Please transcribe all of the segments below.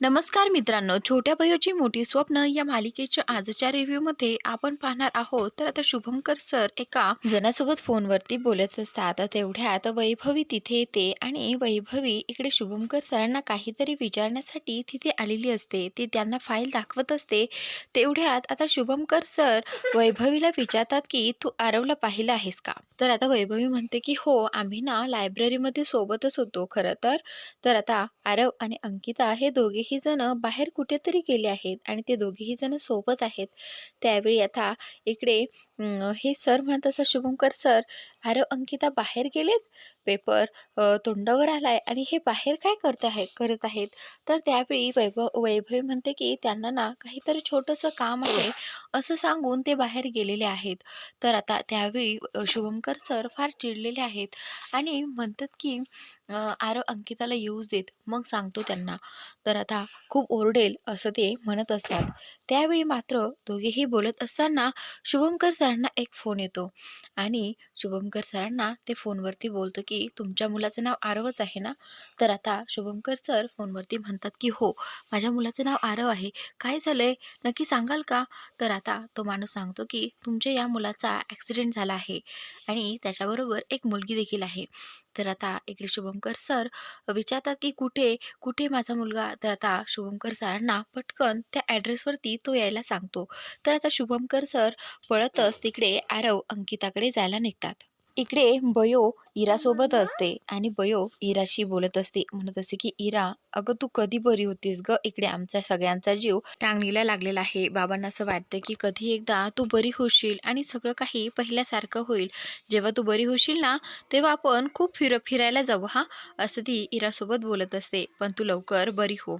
नमस्कार मित्रांनो छोट्या भयोची मोठी स्वप्न या मालिकेच्या आजच्या रिव्ह्यूमध्ये आपण पाहणार आहोत. तर आता शुभंकर सर एका जणासोबत फोनवरती बोलत असतात. तेवढ्यात वैभवी तिथे येते आणि वैभवी इकडे शुभंकर सरांना काहीतरी विचारण्यासाठी तिथे आलेली असते. ती त्यांना फाईल दाखवत असते. तेवढ्यात आता शुभंकर सर वैभवीला विचारतात की तू आरवला पाहिलं आहेस का? तर आता वैभवी म्हणते की हो आम्ही ना लायब्ररीमध्ये सोबतच होतो खरं तर. तर आता आरव आणि अंकिता हे दोघेही जण बाहेर कुठेतरी गेले आहेत आणि ते दोघेही जण सोबत आहेत. त्यावेळी आता इकडे हे सर म्हणत असं शुभंकर सर अरे अंकिता बाहेर गेलेत? पेपर तोंडावर आला आहे आणि हे बाहेर काय करत आहे करत आहेत? तर त्यावेळी वैभव वैभवी म्हणते की त्यांना ना काहीतरी छोटंसं काम आहे असं सांगून ते बाहेर गेलेले आहेत. तर आता त्यावेळी शुभमकर शुभंकर सर फार चिडलेले आहेत आणि म्हणतात की आरव अंकिताला येऊच देत. मग सांगतो त्यांना. तर आता खूप ओरडेल असं ते म्हणत असतात. त्यावेळी मात्र दोघेही बोलत असताना शुभंकर सरांना एक फोन येतो आणि शुभंकर सरांना ते फोनवरती बोलतो की की तुमच्या मुलाचं नाव आरवच आहे ना? तर आता शुभंकर सर फोनवरती म्हणतात की हो माझ्या मुलाचं नाव आरव आहे. काय झालं आहे नक्की सांगाल का? तर आता तो माणूस सांगतो की तुमच्या या मुलाचा ॲक्सिडेंट झाला आहे आणि त्याच्याबरोबर एक मुलगी देखील आहे. तर आता इकडे शुभंकर सर विचारतात की कुठे? कुठे माझा मुलगा? तर आता शुभंकर सरांना पटकन त्या ॲड्रेसवरती तो यायला सांगतो. तर आता शुभंकर सर पळतच तिकडे आरव अंकिताकडे जायला निघतात. इकडे बयो इरासोबत असते आणि बयो इराशी बोलत असते. म्हणत असते की इरा अगं तू कधी बरी होतीस ग? इकडे आमचा सगळ्यांचा जीव टांगणीला लागलेला आहे. बाबांना असं वाटतं की कधी एकदा तू बरी होशील आणि सगळं काही पहिल्यासारखं होईल. जेव्हा तू बरी होशील ना तेव्हा आपण खूप फिर फिरायला जाऊ हां? असं ती इरासोबत बोलत असते. पण तू लवकर बरी हो.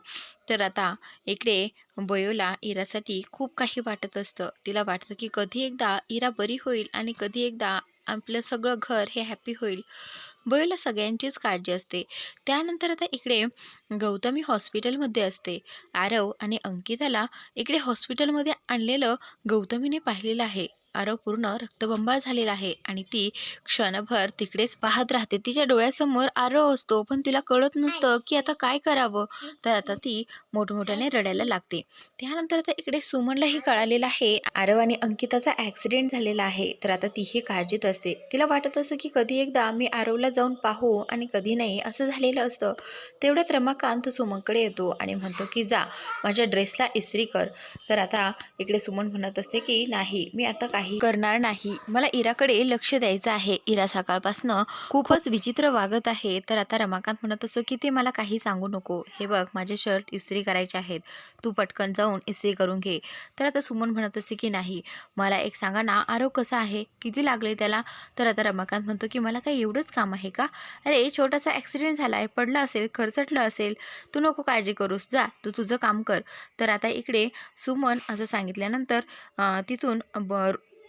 तर आता इकडे बयोला इरासाठी खूप काही वाटत असतं. तिला वाटतं की कधी एकदा इरा बरी होईल आणि कधी एकदा आपलं सगळं घर हे हॅपी होईल. बयोला सगळ्यांचीच काळजी असते. त्यानंतर आता इकडे गौतमी हॉस्पिटलमध्ये असते. आरव आणि अंकिताला इकडे हॉस्पिटलमध्ये आणलेलं गौतमीने पाहिलेलं आहे. आरव पूर्ण रक्तबंबाळ झालेला आहे आणि ती क्षणभर तिकडेच पाहत राहते. तिच्या डोळ्यासमोर आरव असतो पण तिला कळत नसतं की आता काय करावं. तर आता ती मोठमोठ्याने रडायला लागते. त्यानंतर आता इकडे सुमनलाही कळालेलं आहे आरव आणि अंकिताचा ॲक्सिडेंट झालेला आहे. तर आता तीही काळजीत असते. तिला वाटत असं की कधी एकदा मी आरवला जाऊन पाहू आणि कधी नाही असं झालेलं असतं. तेवढ्यात रमाकांत सुमनकडे येतो आणि म्हणतो की जा माझ्या ड्रेसला इस्त्री कर. तर आता इकडे सुमन म्हणत असते की नाही मी आता काही करणार नाही. मला इराकडे लक्ष द्यायचं आहे. इरा सकाळपासनं खूपच विचित्र वागत आहे. तर आता रमाकांत म्हणत असतो की ते मला काही सांगू नको. हे बघ माझे शर्ट इस्त्री करायचे आहेत. तू पटकन जाऊन इस्त्री करून घे. तर आता सुमन म्हणत असते की नाही. मला एक सांगा ना आरो कसा आहे? किती लागले त्याला? तर आता रमाकांत म्हणतो की मला काही एवढंच काम आहे का? अरे छोटासा ॲक्सिडेंट झाला आहे पडला असेल खरचटलं असेल. तू नको काळजी करूस. जा तू तुझं काम कर. तर आता इकडे सुमन असं सांगितल्यानंतर तिथून ब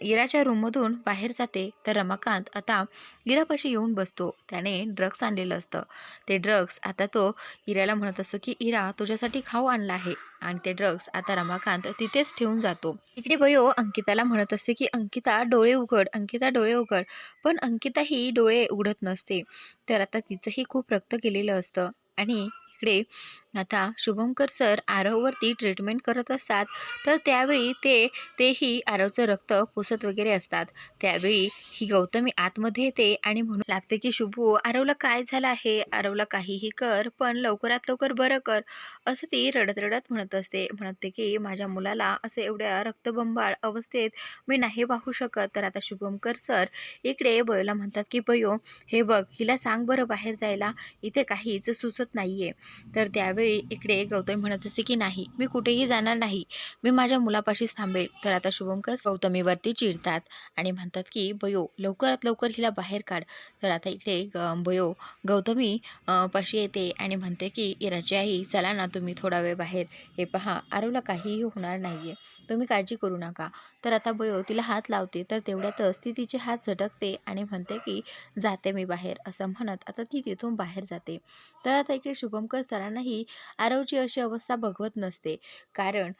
इराच्या रूममधून बाहेर जाते तर रमाकांत आता इरापाशी येऊन बसतो. त्याने ड्रग्स आणलेलं असतं. ते ड्रग्स आता तो इराला म्हणत असतो की इरा तुझ्यासाठी खाऊ आणला आहे. आणि ते ड्रग्स आता रमाकांत तिथेच ठेवून जातो. इकडे बयो अंकिताला म्हणत असते की अंकिता डोळे उघड अंकिता डोळे उघड. पण अंकिता ही डोळे उघडत नसते. तर आता तिचंही खूप रक्त गेलेलं असतं. आणि इकडे. आता शुभंकर सर आरववरती ट्रीटमेंट करत असतात तर त्यावेळी ते तेही आरवचं रक्त पुसत वगैरे असतात. त्यावेळी ही गौतमी आतमध्ये येते आणि म्हणू लागते की शुभू आरवला काय झालं आहे? आरवला काहीही कर पण लवकरात लवकर बरं कर. असं ती रडत रडत म्हणत असते. म्हणते की माझ्या मुलाला असं एवढ्या रक्तबंबाळ अवस्थेत मी नाही वाहू शकत. तर आता शुभंकर सर इकडे बयोला म्हणतात की बयो हे बघ हिला सांग बरं बाहेर जायला. इथे काहीच सुचत नाहीये. तर त्यावेळी इकडे गौतमी म्हणत असते की नाही मी कुठेही जाणार नाही. मी माझ्या मुलापाशीच थांबेल. तर आता शुभंकर गौतमीवरती चिडतात आणि म्हणतात की बयो लवकरात लवकर हिला बाहेर काढ. तर आता इकडे ग बयो गौतमी पाशी येते आणि म्हणते की इराची आई चला ना तुम्ही थोडा वेळ बाहेर. हे पहा आरवला काहीही होणार नाही आहे तुम्ही काळजी करू नका. तर आता बयो तिला हात लावते तर तेवढ्यातच ती तिचे हात झटकते आणि म्हणते की जाते मी बाहेर. असं म्हणत आता ती तिथून बाहेर जाते. तर आता इकडे शुभंकर सरांनाही आरवची अशी अवस्था बघवत नसते. कारण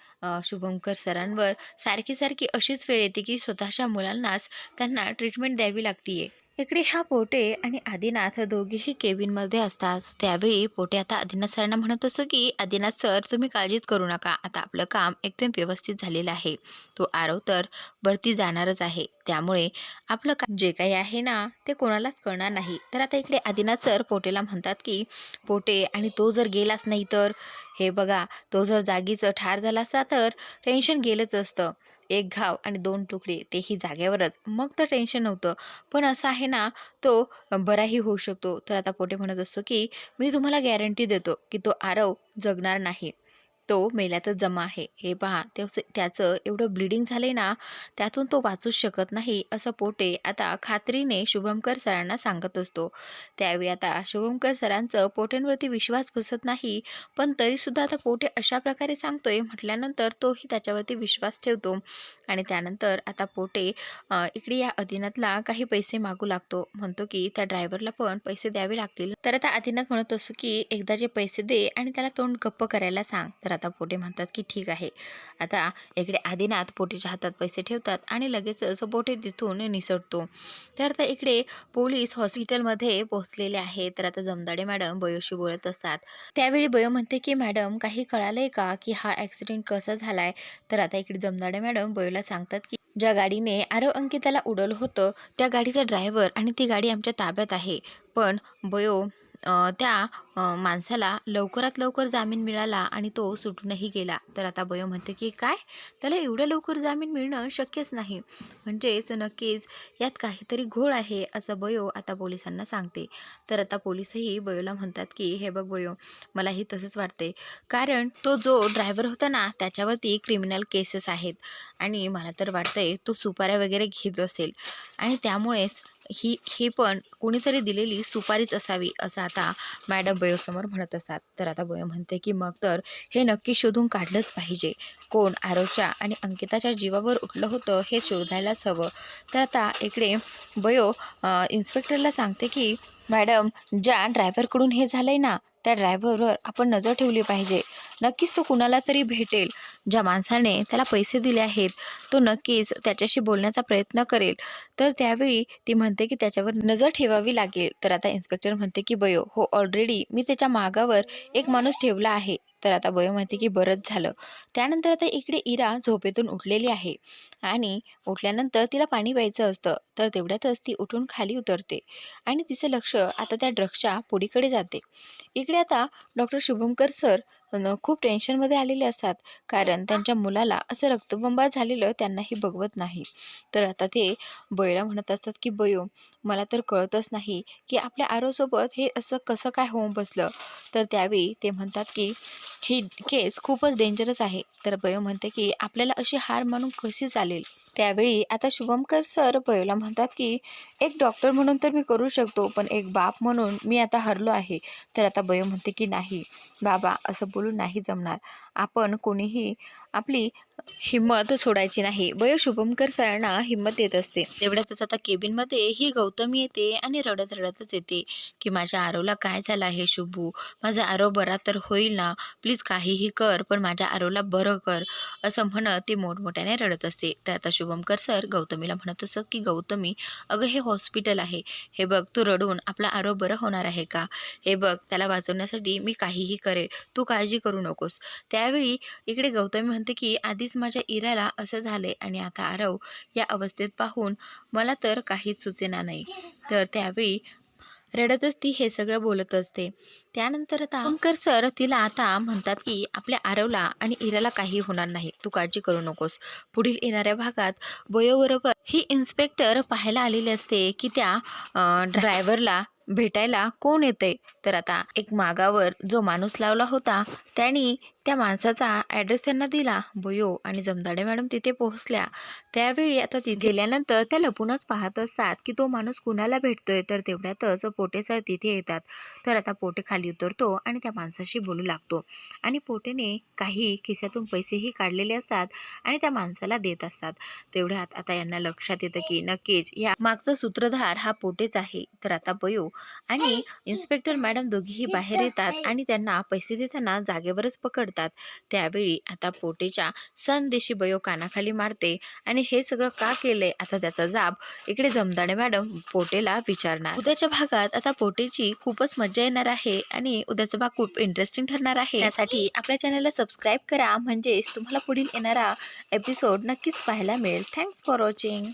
शुभंकर सरांवर सारखी सारखी अशीच वेळ येते की स्वतःच्या मुलांनाच त्यांना ट्रीटमेंट द्यावी लागते इकडे ह्या पोटे आणि आदिनाथ दोघेही केबिनमध्ये असतात. त्यावेळी पोटे आता आदिनाथ सरांना म्हणत असतो की आदिनाथ सर तुम्ही काळजीच करू नका. आता आपलं काम एकदम व्यवस्थित झालेलं आहे. तो आरव तर वरती जाणारच आहे. त्यामुळे आपलं का जे काही आहे ना ते कोणालाच कळणार नाही. तर आता इकडे आदिनाथ सर पोटेला म्हणतात की पोटे आणि तो जर गेलाच नाही तर? हे बघा तो जर जागीच ठार झाला असता तर टेन्शन गेलंच असतं. एक घाव आणि दोन तुकडे तेही जागेवरच. मग तर टेन्शन नव्हतं. पण असं आहे ना तो बराही होऊ शकतो. तर आता पोटे म्हणत असतो की मी तुम्हाला गॅरंटी देतो की तो आरव जगणार नाही. तो मेल्यातच जमा आहे. हे पहा त्याचं त्याचं एवढं ब्लिडिंग झाले ना त्यातून तो वाचूच शकत नाही असं पोटे आता खात्रीने शुभमकर सरांना सांगत असतो. त्यावेळी आता शुभमकर सरांचं पोटेंवरती विश्वास बसत नाही पण तरीसुद्धा आता पोटे अशा प्रकारे सांगतोय म्हटल्यानंतर तोही त्याच्यावरती विश्वास ठेवतो. आणि त्यानंतर आता पोटे इकडे या अधिनातला काही पैसे मागू लागतो. म्हणतो की त्या ड्रायव्हरला पण पैसे द्यावे लागतील. तर आता आदिनाथ म्हणत असतो की एकदा जे पैसे दे आणि त्याला तोंड गप्प करायला सांग. तर आता पोटे म्हणतात की ठीक आहे. आता इकडे आदिनाथ पोटेच्या हातात पैसे ठेवतात आणि लगेचच पोटे तिथून निसटतो. तर आता इकडे पोलीस हॉस्पिटलमध्ये पोहोचलेले आहेत. तर आता जमदाडे मॅडम बयोशी बोलत असतात. त्यावेळी बयो म्हणते की मॅडम काही कळालंय का की हा ॲक्सिडेंट कसा झालाय? तर आता इकडे जमदाडे मॅडम बयोला सांगतात की ज्या गाडीने आरव अंकिताला उडवलं होतं त्या गाडीचा ड्रायव्हर आणि ती गाडी आमच्या ताब्यात आहे. पण बयो त्या माणसाला लवकरात लवकर जामीन मिळाला आणि तो सुटूनही गेला. तर आता बयो म्हणते की काय? त्याला एवढं लवकर जामीन मिळणं शक्यच नाही. म्हणजेच नक्कीच यात काहीतरी घोळ आहे असं बयो आता पोलिसांना सांगते. तर आता पोलिसही बयोला म्हणतात की हे बघ बयो मलाही तसंच वाटते कारण तो जो ड्रायव्हर होता ना त्याच्यावरती क्रिमिनल केसेस आहेत. आणि मला तर वाटतंय तो सुपाऱ्या वगैरे घेत असेल. आणि त्यामुळेच ही ही पण कोणीतरी दिलेली सुपारीच असावी असं आता मॅडम बयोसमोर म्हणत असतात. तर आता बयो म्हणते की मग तर हे नक्की शोधून काढलंच पाहिजे. कोण आरवच्या आणि अंकिताच्या जीवावर उठलं होतं हे शोधायलाच हवं. तर आता इकडे बयो इन्स्पेक्टरला सांगते की मॅडम ज्या ड्रायव्हरकडून हे झालंय ना त्या ड्रायव्हरवर आपण नजर ठेवली पाहिजे. नक्कीच तो कुणाला तरी भेटेल. ज्या माणसाने त्याला पैसे दिले आहेत तो नक्कीच त्याच्याशी बोलण्याचा प्रयत्न करेल. तर त्यावेळी ती म्हणते की त्याच्यावर नजर ठेवावी लागेल. तर आता इन्स्पेक्टर म्हणते की बयो हो ऑलरेडी मी त्याच्या मागावर एक माणूस ठेवला आहे. तर आता बयो म्हणते की बरंच झालं. त्यानंतर आता इकडे इरा झोपेतून उठलेली आहे आणि उठल्यानंतर तिला पाणी प्यायचं असतं तर तेवढ्यातच ती उठून खाली उतरते आणि तिचं लक्ष आता त्या ड्रग्सच्या पुढीकडे जाते. इकडे आता डॉक्टर शुभंकर सर खूप टेन्शनमध्ये आलेले असतात. कारण त्यांच्या मुलाला असं रक्तबंबा झालेलं त्यांनाही बघवत नाही. तर आता ते बैला म्हणत असतात की बयो मला तर कळतच नाही की आपल्या आरोसोबत हे असं कसं काय होऊन बसलं? तर त्यावेळी ते म्हणतात की ही केस खूपच डेंजरस आहे. तर बयो म्हणते की आपल्याला अशी हार मानून कशी चालेल? त्यावेळी आता शुभमकर सर बयोला म्हणतात की एक डॉक्टर म्हणून तर मी करू शकतो पण एक बाप म्हणून मी आता हरलो आहे. तर आता बयो म्हणते की नाही बाबा असं बोलून नाही जमणार. आपण कोणीही आपली हिंमत सोडायची नाही. बयो शुभमकर सरांना हिंमत येत असते. तेवढ्यातच आता केबिनमध्ये ही गौतमी येते आणि रडत रडतच येते की माझ्या आरोला काय झालं आहे शुभू? माझा आरो बरा तर होईल ना? प्लीज काहीही कर पण माझ्या आरोला बरं कर. असं म्हणत ती मोठमोठ्याने रडत असते. तर आता शुभमकर सर गौतमीला म्हणत असत की गौतमी अगं हे हॉस्पिटल आहे. हे बघ तू रडून आपला आरोप बरं होणार आहे का? हे बघ त्याला वाचवण्यासाठी मी काहीही करेल. तू काळजी करू नकोस. त्यावेळी इकडे गौतमी म्हणते की आधीच माझ्या इराला असं झालंय आणि आता आरव या अवस्थेत पाहून मला तर काहीच सुचेना नाही. तर त्यावेळी रडतच ती हे सगळं बोलत असते. त्यानंतर आता अंकर सर तिला आता म्हणतात की आपल्या आरवला आणि इराला काही होणार नाही. तू काळजी करू नकोस. पुढील येणाऱ्या भागात बयोबरोबर ही इन्स्पेक्टर पाहायला आलेली असते की त्या ड्रायव्हरला भेटायला कोण येते तर आता एक मागावर जो माणूस लावला होता त्यांनी त्या माणसाचा ॲड्रेस त्यांना दिला. बयो आणि जमदाडे मॅडम तिथे पोहोचल्या. त्यावेळी आता तिथे गेल्यानंतर त्या लपूनच पाहत असतात की तो माणूस कुणाला भेटतोय? तर तेवढ्यातच पोटे सर तिथे येतात. तर आता पोटे खाली उतरतो आणि त्या माणसाशी बोलू लागतो. आणि पोटेने काही खिशातून पैसेही काढलेले असतात आणि त्या माणसाला देत असतात. तेवढ्यात आता यांना लक्षात येतं की नक्कीच या मागचा सूत्रधार हा पोटेच आहे. तर आता बयो आणि इन्स्पेक्टर मॅडम दोघीही बाहेर येतात आणि त्यांना पैसे देताना जागेवरच पडतात त्यावेळी आता पोटेच्या संदेशी बयो कानाखाली मारते. आणि हे सगळं का केलंय? आता त्याचा जाब इकडे जमदाडे मॅडम पोटेला विचारणार. उद्याच्या भागात आता पोटेची खूपच मजा येणार आहे आणि उद्याचा भाग खूप इंटरेस्टिंग ठरणार आहे. त्यासाठी आपल्या चॅनलला सबस्क्राईब करा. म्हणजेच तुम्हाला पुढील येणारा एपिसोड नक्कीच पाहायला मिळेल. Thanks for watching